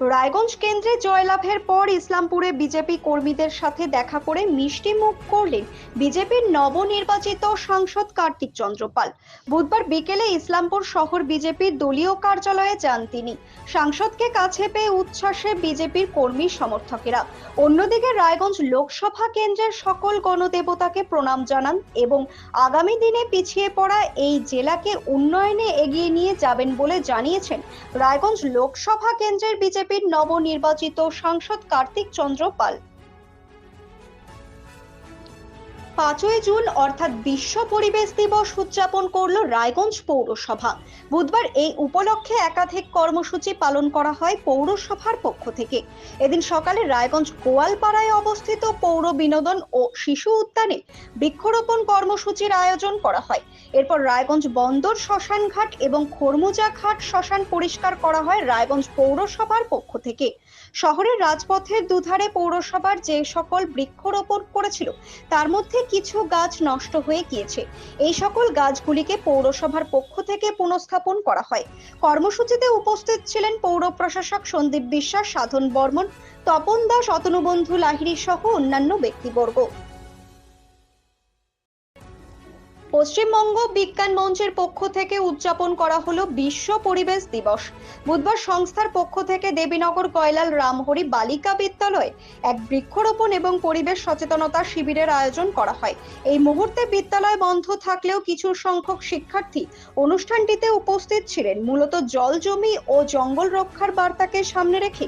রায়গঞ্জ কেন্দ্রে জয়লাভের পর ইসলামপুরে বিজেপি কর্মীদের সাথে দেখা করে মিষ্টি মুখ করলেন বিজেপির নবনির্বাচিত সাংসদ কার্তিক চন্দ্রপাল। বুধবার বিকেলে ইসলামপুর শহর বিজেপির দলীয় কার্যালয়ে যান তিনি। সাংসদকে কাছে পেয়ে উচ্ছ্বাসে বিজেপির কর্মী সমর্থকেরা। অন্যদিকে রায়গঞ্জ লোকসভা কেন্দ্রের সকল গণদেবতাকে প্রণাম জানান এবং আগামী দিনে পিছিয়ে পড়া এই জেলাকে উন্নয়নে এগিয়ে নিয়ে যাবেন বলে জানিয়েছেন রায়গঞ্জ লোকসভা কেন্দ্রের বিজেপির নবনির্বাচিত সাংসদ কার্তিক চন্দ্র পাল। পাঁচই জুন, অর্থাৎ বিশ্ব পরিবেশ দিবস উদযাপন করল রায়গঞ্জ পৌরসভা। বুধবার এই উপলক্ষে একাধিক কর্মসূচি পালন করা হয় পৌরসভার পক্ষ থেকে। এদিন সকালে রায়গঞ্জ গোয়ালপাড়ায় অবস্থিত পৌর বিনোদন ও শিশু উদ্যানে বৃক্ষরোপণ কর্মসূচির আয়োজন করা হয়। এরপর রায়গঞ্জ বন্দর শ্মশান ঘাট এবং খরমুজা ঘাট শ্মশান পরিষ্কার করা হয় রায়গঞ্জ পৌরসভার পক্ষ থেকে। শহরের রাজপথের দুধারে পৌরসভার যে সকল বৃক্ষরোপণ করেছিল, তার মধ্যে কিছু গাছ নষ্ট হয়ে গিয়েছে। এই সকল গাছগুলিকে পৌরসভার পক্ষ থেকে পুনঃস্থাপন করা হয়। কর্মসূচিতে উপস্থিত ছিলেন পৌর প্রশাসক সন্দীপ বিশ্বাস, সাধন বর্মন, তপন দাস, অতনুবন্ধু লাহিড়ী সহ অন্যান্য ব্যক্তিবর্গ। পশ্চিমবঙ্গ বিজ্ঞান মঞ্চের পক্ষ থেকে উদযাপন করা হলো বিশ্ব পরিবেশ দিবস। বুধবার সংস্থার পক্ষ থেকে দেবীনগর কয়লাল রামহরি বালিকা বিদ্যালয়ে এক বৃক্ষরোপণ এবং পরিবেশ সচেতনতা শিবিরের আয়োজন করা হয়। এই মুহূর্তে বিদ্যালয় বন্ধ থাকলেও কিছু সংখ্যক শিক্ষার্থী অনুষ্ঠানটিতে উপস্থিত ছিলেন। মূলত জল জমি ও জঙ্গল রক্ষার বার্তাকে সামনে রেখে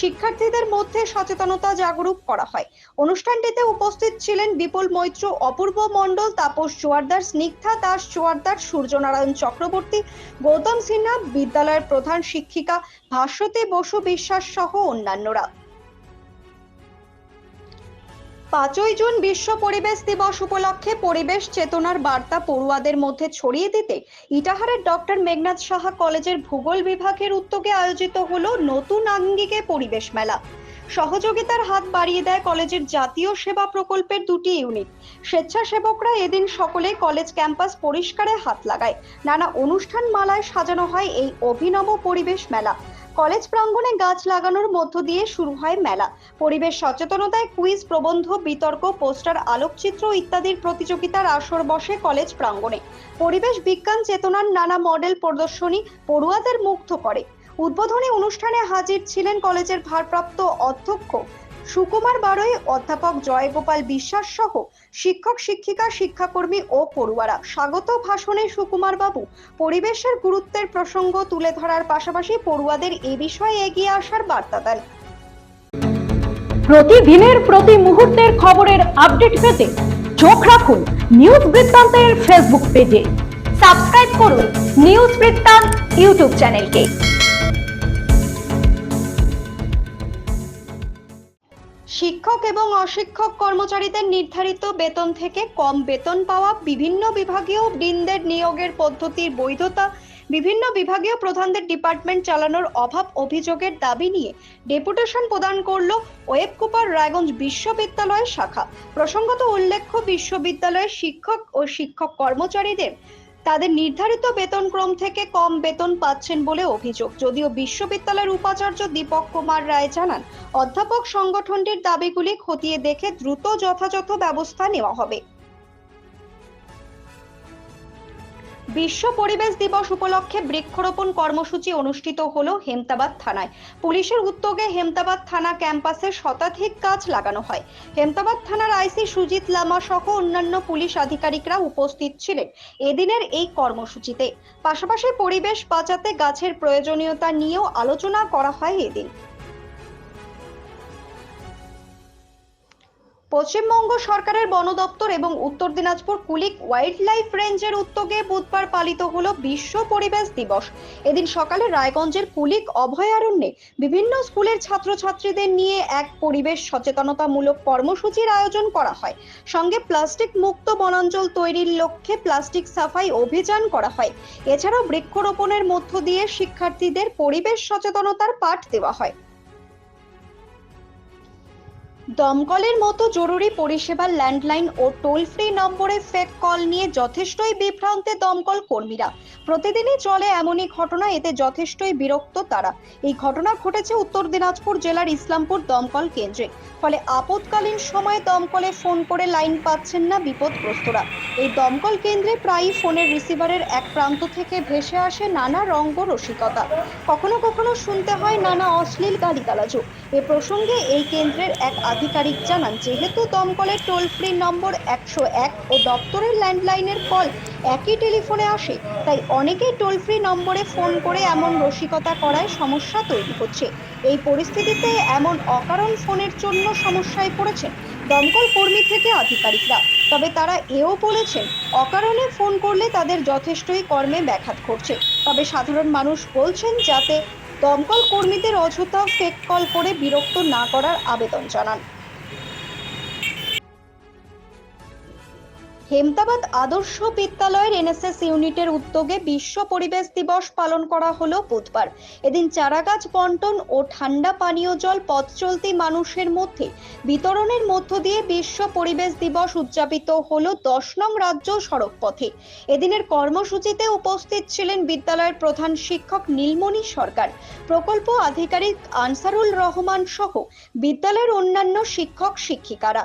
শিক্ষার্থীদের মধ্যে সচেতনতা জাগরুক করা হয়। অনুষ্ঠানটিতে উপস্থিত ছিলেন বিপুল মৈত্র, অপূর্ব মণ্ডল, তাপস জোয়ারদার স্নিগ্ধা দাস জোয়ারদার সূর্যনারায়ণ চক্রবর্তী, গৌতম সিনহা বিদ্যালয়ের প্রধান শিক্ষিকা ভাস্বতী বসু বিশ্বাস সহ অন্যান্যরা। পাঁচই জুন বিশ্ব পরিবেশ দিবস উপলক্ষে পরিবেশ চেতনার বার্তা পড়ুয়াদের মধ্যে ছড়িয়ে দিতে ইটাহারের ডক্টর মেঘনাথ সাহা কলেজের ভূগোল বিভাগের উদ্যোগে আয়োজিত হলো নতুন আঙ্গিকে পরিবেশ মেলা। সহযোগিতার হাত বাড়িয়ে দেয় কলেজের জাতীয় সেবা প্রকল্পের দুটি ইউনিট। স্বেচ্ছাসেবকরা এদিন সকলে কলেজ ক্যাম্পাস পরিষ্কারে হাত লাগায়। নানা অনুষ্ঠান মালায় সাজানো হয় এই অভিনব পরিবেশ মেলা। কলেজ প্রাঙ্গণে গাছ লাগানোর মধ্য দিয়ে শুরু হয় মেলা। পরিবেশ সচেতনতায় কুইজ, প্রবন্ধ, বিতর্ক, পোস্টার, আলোকচিত্র ইত্যাদির প্রতিযোগিতার আসর বসে কলেজ প্রাঙ্গণে। পরিবেশ বিজ্ঞান চেতনার নানা মডেল প্রদর্শনী পড়ুয়াদের মুগ্ধ করে। উদ্বোধনী অনুষ্ঠানে হাজির ছিলেন কলেজের ভারপ্রাপ্ত অধ্যক্ষ সুকুমার বারৈ অধ্যাপক জয়গোপাল বিশ্বাস সহ শিক্ষক, শিক্ষিকা, শিক্ষাকর্মী ও পড়ুয়ারা। স্বাগত ভাষণে সুকুমার বাবু। পরিবেশের গুরুত্বের প্রসঙ্গ তুলে ধরার পাশাপাশি পড়ুয়াদের এ বিষয়ে এগিয়ে আসার বার্তা দেন। প্রতিদিনের, প্রতি মুহূর্তের খবরের আপডেট পেতে চোখ রাখুন নিউজ বৃত্তান্তের ফেসবুক পেজে। সাবস্ক্রাইব করুন নিউজ বৃত্তান্ত ইউটিউব চ্যানেলকে। শিক্ষক এবং অশিক্ষক কর্মচারীদের নির্ধারিত বেতন থেকে কম বেতন পাওয়া বিভিন্ন বিভাগীয় বৃন্দের নিয়োগের পদ্ধতির বৈধতা, বিভিন্ন বিভাগীয় প্রধানদের ডিপার্টমেন্ট চালানোর অভাব অভিযোগের দাবি নিয়ে ডেপুটেশন প্রদান করল ওয়েবকুপার রায়গঞ্জ বিশ্ববিদ্যালয় শাখা। প্রসঙ্গত উল্লেখ্য, বিশ্ববিদ্যালয়ের শিক্ষক ও শিক্ষক কর্মচারীদের তাদের নির্ধারিত বেতনক্রম থেকে কম বেতন পাচ্ছেন বলে অভিযোগ। যদিও বিশ্ববিদ্যালয়ের উপাচার্য দীপক কুমার রায় জানান, অধ্যাপক সংগঠনটির দাবিগুলি খতিয়ে দেখে দ্রুত যথাযথ ব্যবস্থা নেওয়া হবে। বিশ্ব পরিবেশ দিবস উপলক্ষে বৃক্ষরোপণ কর্মসূচি অনুষ্ঠিত হলো হেমতাবাদ থানায়। পুলিশের উদ্যোগে হেমতাবাদ থানা ক্যাম্পাসে শতাধিক গাছ লাগানো হয়। হেমতাবাদ থানার আইসি সুজিত লামা সহ অন্যান্য পুলিশ আধিকারিকরা উপস্থিত ছিলেন এদিনের এই কর্মসূচিতে। পাশাপাশি পরিবেশ বাঁচাতে গাছের প্রয়োজনীয়তা নিয়েও আলোচনা করা হয় এদিন। পশ্চিমবঙ্গ সরকারের বন দপ্তর এবং উত্তর দিনাজপুর কুলিক ওয়াইল্ড লাইফ রেঞ্জের উদ্যোগে বুধবার পালিত হল বিশ্ব পরিবেশ দিবস। এদিন সকালে রায়গঞ্জের কুলিক অভয়ারণ্যে বিভিন্ন স্কুলের ছাত্রছাত্রীদের নিয়ে এক পরিবেশ সচেতনতামূলক কর্মসূচির আয়োজন করা হয়। সঙ্গে প্লাস্টিক মুক্ত বনাঞ্চল তৈরির লক্ষ্যে প্লাস্টিক সাফাই অভিযান করা হয়। এছাড়াও বৃক্ষরোপণের মধ্য দিয়ে শিক্ষার্থীদের পরিবেশ সচেতনতার পাঠ দেওয়া হয়। দমকলের মতো জরুরি পরিষেবার ল্যান্ডলাইন ও টোল ফ্রি নম্বরে ফেক কল নিয়ে যথেষ্টই বিভ্রান্তে দমকল কর্মীরা। প্রতিদিনই চলে এমনই ঘটনা, এতে যথেষ্টই বিরক্ত তারা। এই ঘটনা ঘটেছে উত্তর দিনাজপুর জেলার ইসলামপুর দমকল কেন্দ্রে। ফলে আপদকালীন সময়ে দমকলে ফোন করে লাইন পাচ্ছেন না বিপদগ্রস্তরা। এই দমকল কেন্দ্রে প্রায়ই ফোনের রিসিভারের এক প্রান্ত থেকে ভেসে আসে নানা রঙ্গ রসিকতা। কখনো কখনো শুনতে হয় নানা অশ্লীল গালিগালাজও। এ প্রসঙ্গে এই কেন্দ্রের এক আধিকারিক জানান, যেহেতু দমকলের টোল ফ্রি নম্বর একশো এক ও দপ্তরের ল্যান্ডলাইনের কল একই টেলিফোনে আসে, তাই অনেকেই টোল ফ্রি নম্বরে ফোন করে এমন রসিকতা করায় সমস্যা তৈরি হচ্ছে। এই পরিস্থিতিতে এমন অকারণ ফোনের জন্য সমস্যায় পড়েছেন দমকল কর্মী থেকে আধিকারিকরা। তবে তারা এও বলেছেন, অকারণে ফোন করলে তাদের যথেষ্টই কর্মে ব্যাঘাত ঘটছে। তবে সাধারণ মানুষ বলছেন যাতে দমকল কর্মীদের অযথা ফেক কল করে বিরক্ত না করার আবেদন জানান। হেমতাবাদ আদর্শ বিদ্যালয়ের এনএসএস ইউনিটের উদ্যোগে বিশ্ব পরিবেশ দিবস পালন করা হলো বুধবার। এদিন চারাগাছ বন্টন ও ঠান্ডা পানীয় জল পথ চলতি মানুষের মধ্যে বিতরণের মধ্য দিয়ে বিশ্ব পরিবেশ দিবস উদযাপিত হলো দশ নং রাজ্য সড়ক পথে এদিনের কর্মসূচিতে উপস্থিত ছিলেন বিদ্যালয়ের প্রধান শিক্ষক নীলমণি সরকার, প্রকল্প আধিকারিক আনসারুল রহমান সহ বিদ্যালয়ের অন্যান্য শিক্ষক শিক্ষিকারা